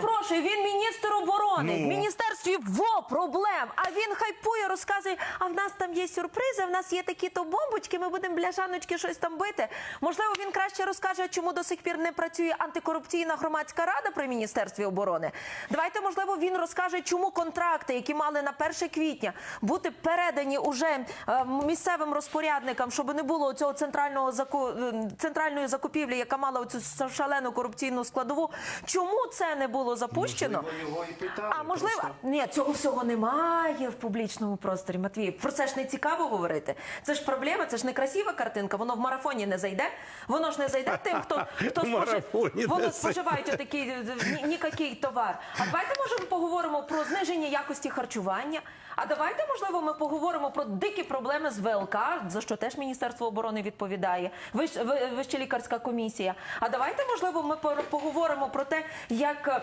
перепрошую, він міністр оборони. Ну. В міністерстві проблем. А він хайпує, розказує. А в нас там є сюрпризи. В нас є такі то бомбочки. Ми будемо бляшаночки щось там бити. Можливо, він краще розкаже, чому до сих пір не працює антикорупційна громадська рада при міністерстві оборони. Давайте, можливо, він розкаже, чому контракти, які мали на 1 квітня бути передані уже е, місцевим розпорядникам, щоб не було цього центрального заку... е, центральної закупівлі, яка мала оцю шалену корупційну складову. Чому це не було запущено? Можливо, його і питали, А можливо, просто. Ні, цього всього немає в публічному просторі. Матвій, про це ж не цікаво говорити. Це ж проблема, це ж не красива картинка. Воно в марафоні не зайде. Воно ж не зайде тим, хто хто В воно споживають отакий нікакий товар. А давайте може ми поговоримо про зниження якості харчування. А давайте, можливо, ми поговоримо про дикі проблеми з ВЛК, за що теж Міністерство оборони відповідає. Вищ, ви- Вища лікарська комісія. А давайте, можливо, ми поговоримо про те, як.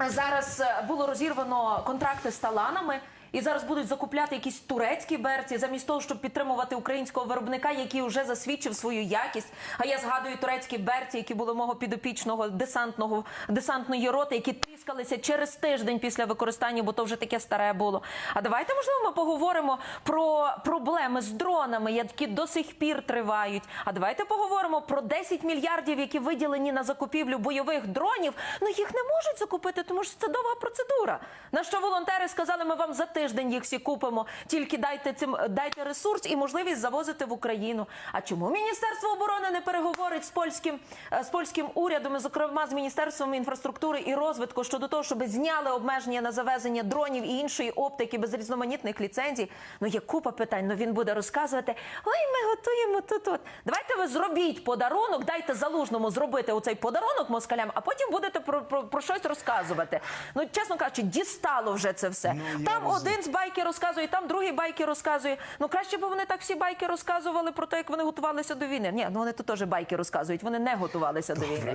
Зараз е, було розірвано контракти з таланами. І зараз будуть закупляти якісь турецькі берці, замість того, щоб підтримувати українського виробника, який вже засвідчив свою якість. А я згадую турецькі берці, які були мого підопічного десантного десантної роти, які тріскалися через тиждень після використання, бо то вже таке старе було. А давайте можливо ми поговоримо про проблеми з дронами, які до сих пір тривають. А давайте поговоримо про 10 мільярдів, які виділені на закупівлю бойових дронів. Ну їх не можуть закупити, тому що це довга процедура. На що волонтери сказали, ми вам за тиждень їх всі купимо. Тільки дайте цим дайте ресурс і можливість завозити в Україну. А чому Міністерство оборони не переговорить з польським е, з польським урядом, і, зокрема з міністерством інфраструктури і розвитку щодо того, щоб зняли обмеження на завезення дронів і іншої оптики без різноманітних ліцензій? Ну є купа питань. Ну він буде розказувати: ой, ми готуємо тут. от Давайте ви зробіть подарунок, дайте залужному зробити оцей подарунок москалям, а потім будете про, про, про щось розказувати. Ну чесно кажучи, дістало вже це все. Ну, там розумію. Один з байки розказує, там другий байки розказує. Ну краще б вони так всі байки розказували про те, як вони готувалися до війни. Ні, ну вони то теж байки розказують. Вони не готувалися до війни.